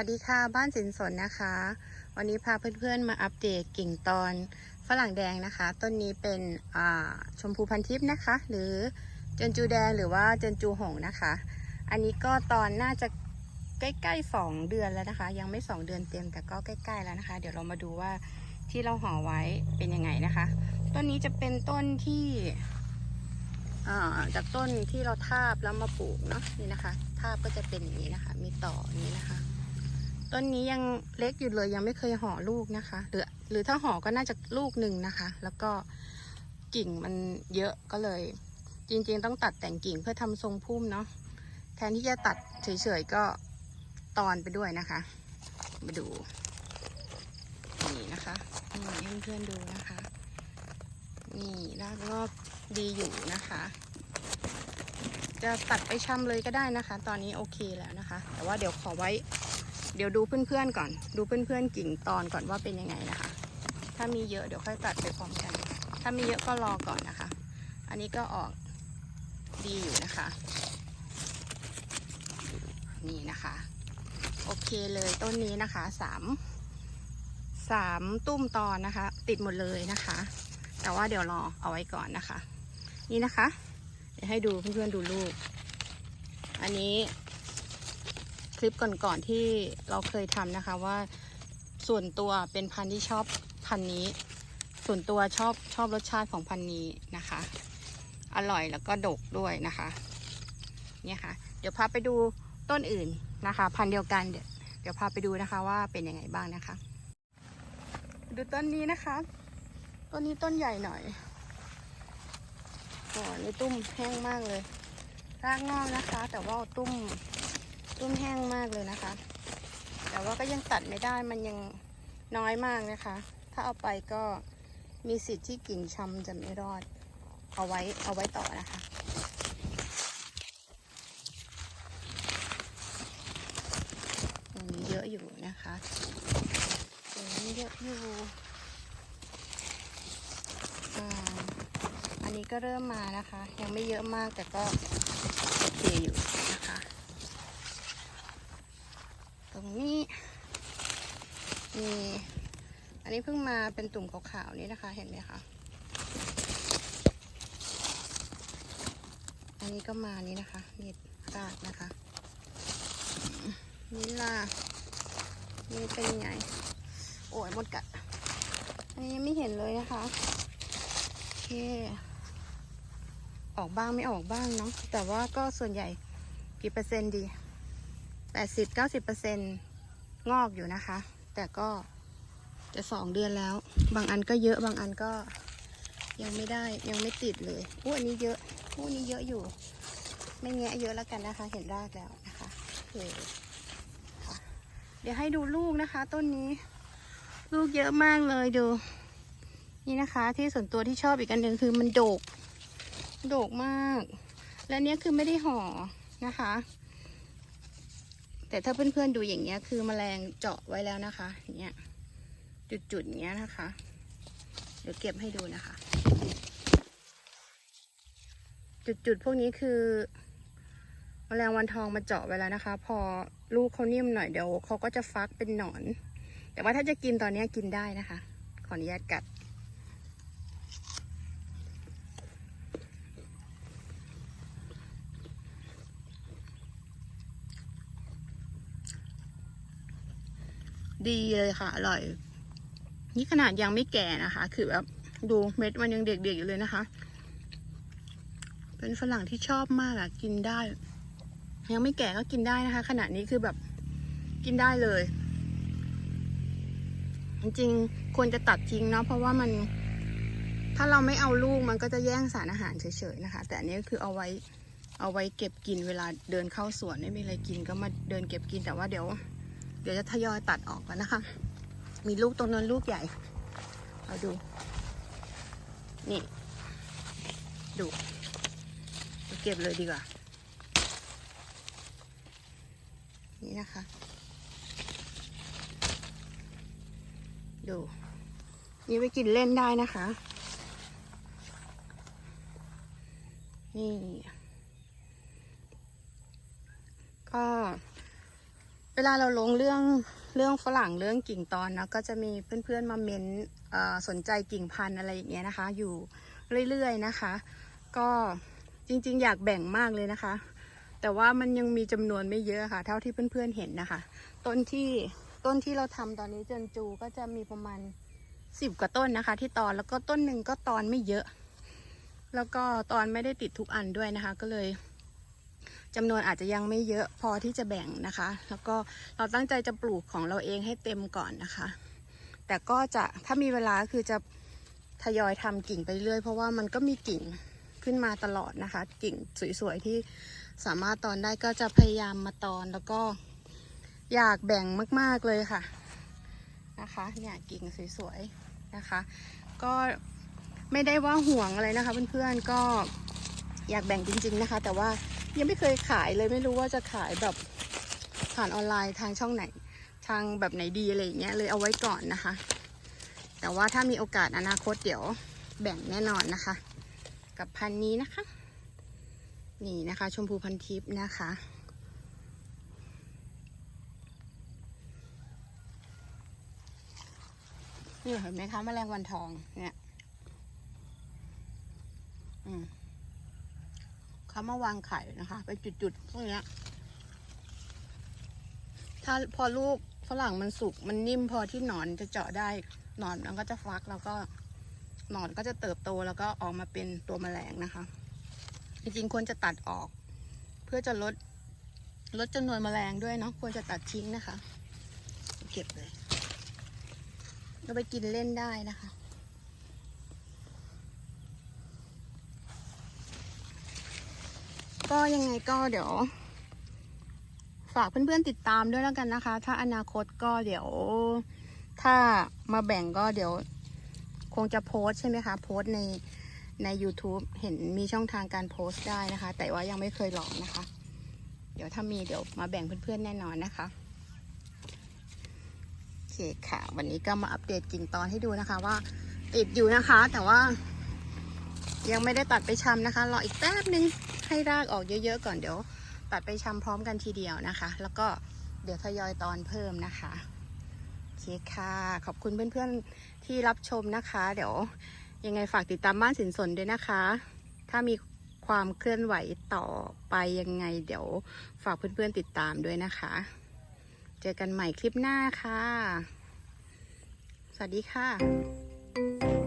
วัสดีค่ะบ้านสินสนนะคะ วันนี้พาเพื่อนๆมาอัปเดตกิ่งตอนฝรั่งแดงนะคะ ต้นนี้เป็นชมพูพันทิพย์นะคะ หรือเจนจูแดงหรือว่าเจนจูหงนะคะ อันนี้ก็ตอนน่าจะใกล้ๆสองเดือนแล้วนะคะ ยังไม่สองเดือนเต็มแต่ก็ใกล้ๆแล้วนะคะ เดี๋ยวเรามาดูว่าที่เราห่อไว้เป็นยังไงนะคะ ต้นนี้จะเป็นต้นที่จากต้นที่เราทาบแล้วมาปลูกเนาะนี่นะคะ ทาบก็จะเป็นอย่างนี้นะคะ มีต่ออย่างนี้นะคะ ต้นนี้ยังเล็กอยู่เลยยังไม่เคยห่อลูกนะคะ หรือหรือถ้าห่อก็น่าจะลูกหนึ่งนะคะ แล้วก็กิ่งมันเยอะก็เลย จริงๆ ต้องตัดแต่งกิ่งเพื่อทำทรงพุ่มเนาะแทนที่จะตัดเฉยๆก็ตอนไปด้วยนะคะ มาดู นี่นะคะนี่ให้เพื่อนๆดูนะคะ นี่รากงอกดีอยู่นะคะจะตัดไปชำเลยก็ได้นะคะ ตอนนี้โอเคแล้วนะคะ แต่ว่าเดี๋ยวขอไว้ เดี๋ยวดูเพื่อนๆก่อน ดูเพื่อนๆกิ่งตอนก่อนว่าเป็นยังไงนะคะ ถ้ามีเยอะเดี๋ยวค่อยตัดไปพร้อมกัน ถ้ามีเยอะก็รอก่อนนะคะ อันนี้ก็ออกดีอยู่นะคะ นี่นะคะ โอเคเลยต้นนี้นะคะสามสามตุ้มตอนนะคะ ติดหมดเลยนะคะ แต่ว่าเดี๋ยวรอเอาไว้ก่อนนะคะ นี่นะคะ เดี๋ยวให้ดูเพื่อนๆดูลูก อันนี้ คลิปก่อนๆที่เราเคยทำนะคะว่าส่วนตัวเป็นพันธุ์ที่ชอบพันธุ์นี้ ส่วนตัวชอบชอบรสชาติของพันธุ์นี้นะคะ อร่อยแล้วก็ดกด้วยนะคะเนี่ยค่ะ เดี๋ยวพาไปดูต้นอื่นนะคะ พันธุ์เดียวกันเดี๋ยวเดี๋ยวพาไปดูนะคะว่าเป็นยังไงบ้างนะคะ ดูต้นนี้นะคะต้นนี้ต้นใหญ่หน่อยโอ้นี่ตุ้มแห้งมากเลยรากงอกนะคะ แต่ว่าตุ้ม ตุ้มแห้งมากเลยนะคะ แต่ว่าก็ยังตัดไม่ได้มันยังน้อยมากนะคะ ถ้าเอาไปก็มีสิทธิ์ที่กิ่งชำจะไม่รอด เอาไว้เอาไว้ต่อนะคะตรงนี้เยอะอยู่นะคะตรงนี้เยอะอยู่ออันนี้ก็เริ่มมานะคะ ยังไม่เยอะมากแต่ก็โอเคอยู่นะคะ รงนี้ มีอันนี้เพิ่งมาเป็นตุ่มขาวๆนี่นะคะ เห็นไหมคะ อันนี้ก็มานี่นะคะมีรากนะคะนี่ล่ะนี่เป็นไง โอ้ยหมดกัด อันนี้ยังไม่เห็นเลยนะคะ โอเค ออกบ้างไม่ออกบ้างเนาะ แต่ว่าก็ส่วนใหญ่กี่เปอร์เซ็นต์ดี แปดสิบเก้าสิบเปอร์เซนงอกอยู่นะคะ แต่ก็จะสองเดือนแล้ว บางอันก็เยอะ บางอันก็ยังไม่ได้ยังไม่ติดเลยอู้อันนี้เยอะอู้อันนี้เยอะอยู่ ไม่แงะเยอะแล้วกันนะคะ เห็นรากแล้วนะคะโอเคเดี๋ยวให้ดูลูกนะคะ ต้นนี้ ลูกเยอะมากเลยดู นี่นะคะที่ส่วนตัวที่ชอบอีกอันหนึ่งคือมันโดก โดกมาก และเนี้ยคือไม่ได้ห่อนะคะ แต่ถ้าเพื่อนๆดูอย่างเงี้ยคือแมลงเจาะไว้แล้วนะคะเนี้ยจุดๆเงี้ยนะคะ เดี๋ยวเก็บให้ดูนะคะ จุดๆพวกนี้คือแมลงวันทองมาเจาะไว้แล้วนะคะ พอลูกเขานิ่มหน่อยเดี๋ยวเขาก็จะฟักเป็นหนอน แต่ว่าถ้าจะกินตอนนี้กินได้นะคะ ขออนุญาตกัด ดีเลยค่ะ อร่อย นี่ขนาดยังไม่แก่นะคะ คือแบบดูเม็ดมันยังเด็กๆอยู่เลยนะคะ เป็นฝรั่งที่ชอบมากอะกินได้ ยังไม่แก่ก็กินได้นะคะ ขนาดนี้คือแบบกินได้เลย จริงๆควรจะตัดทิ้งเนาะเพราะว่ามันถ้าเราไม่เอาลูกมันก็จะแย่งสารอาหารเฉยๆนะคะ แต่อันนี้คือเอาไว้เอาไว้เก็บกินเวลาเดินเข้าสวนไม่มีอะไรกินก็มาเดินเก็บกินแต่ว่าเดี๋ยว ดี๋ยวจะทยอยตัดออกแล้วนะคะ มีลูกตรงนั้นลูกใหญ่เอาดู นี่ ดูเก็บเลยดีกว่า นี่นะคะ ดู นี่ไปกินเล่นได้นะคะ นี่ ก็ เวลาเราลงเรื่องเรื่องฝรั่งเรื่องกิ่งตอนนะก็จะมีเพื่อนๆมาเม้นสนใจกิ่งพันธุ์อะไรอย่างเงี้ยนะคะ อยู่เรื่อยๆนะคะ ก็จริงๆ อยากแบ่งมากเลยนะคะ แต่ว่ามันยังมีจำนวนไม่เยอะค่ะ เท่าที่เพื่อนๆเห็นนะคะ ต้นที่ต้นที่เราทำตอนนี้เจนจูก็จะมีประมาณสิบกว่าต้นนะคะ ที่ตอนแล้วก็ต้นหนึ่งก็ตอนไม่เยอะ แล้วก็ตอนไม่ได้ติดทุกอันด้วยนะคะ ก็เลย จำนวนอาจจะยังไม่เยอะพอที่จะแบ่งนะคะ แล้วก็เราตั้งใจจะปลูกของเราเองให้เต็มก่อนนะคะ แต่ก็จะถ้ามีเวลาคือจะทยอยทำกิ่งไปเรื่อยเพราะว่ามันก็มีกิ่งขึ้นมาตลอดนะคะ กิ่งสวยๆที่สามารถตอนได้ก็จะพยายามมาตอนแล้วก็อยากแบ่งมาก ๆเลยค่ะนะคะเนี่ยกิ่งสวยๆนะคะ ก็ไม่ได้ว่าห่วงอะไรนะคะเพื่อนๆก็อยากแบ่งจริง ๆนะคะ แต่ว่า ยังไม่เคยขายเลยไม่รู้ว่าจะขายแบบผ่านออนไลน์ทางช่องไหน ทางแบบไหนดีอะไรอย่างเงี้ยเลยเอาไว้ก่อนนะคะ แต่ว่าถ้ามีโอกาสอนาคตเดี๋ยวแบ่งแน่นอนนะคะ กับพันนี้นะคะ นี่นะคะ ชมพูพันทิพย์นะคะนี่เห็นไหมคะแมลงวันทองเนี่ย อืม เขามาวางไข่นะคะ ไปจุดๆพวกนี้ถ้าพอลูกฝรั่งมันสุกมันนิ่มพอที่หนอนจะเจาะได้หนอนมันก็จะฟักแล้วก็หนอนก็จะเติบโตแล้วก็ออกมาเป็นตัวแมลงนะคะ จริงๆควรจะตัดออก เพื่อจะลดลดจำนวนแมลงด้วยเนาะควรจะตัดทิ้งนะคะ เก็บเลยเราไปกินเล่นได้นะคะ ก็ยังไงก็เดี๋ยว ฝากเพื่อนๆติดตามด้วยแล้วกันนะคะ ถ้าอนาคตก็เดี๋ยว ถ้ามาแบ่งก็เดี๋ยว คงจะโพสใช่ไหมคะ โพสในใน YouTube เห็นมีช่องทางการโพสต์ได้นะคะ แต่ว่ายังไม่เคยลองนะคะ เดี๋ยวถ้ามีเดี๋ยวมาแบ่งเพื่อนๆแน่นอนนะคะโอเคค่ะ วันนี้ก็มาอัปเดตกิ่งตอนให้ดูนะคะว่า ติดอยู่นะคะ แต่ว่า ยังไม่ได้ตัดไปชำนะคะ รออีกแป๊บนึง ให้รากออกเยอะๆก่อนเดี๋ยว ตัดไปชำพร้อมกันทีเดียวนะคะ แล้วก็เดี๋ยวทยอยตอนเพิ่มนะคะโอเคค่ะ ขอบคุณเพื่อนๆที่รับชมนะคะ เดี๋ยวยังไงฝากติดตามบ้านสินสนด้วยนะคะ ถ้ามีความเคลื่อนไหวต่อไปยังไง เดี๋ยวฝากเพื่อนๆติดตามด้วยนะคะ เจอกันใหม่คลิปหน้าค่ะ สวัสดีค่ะ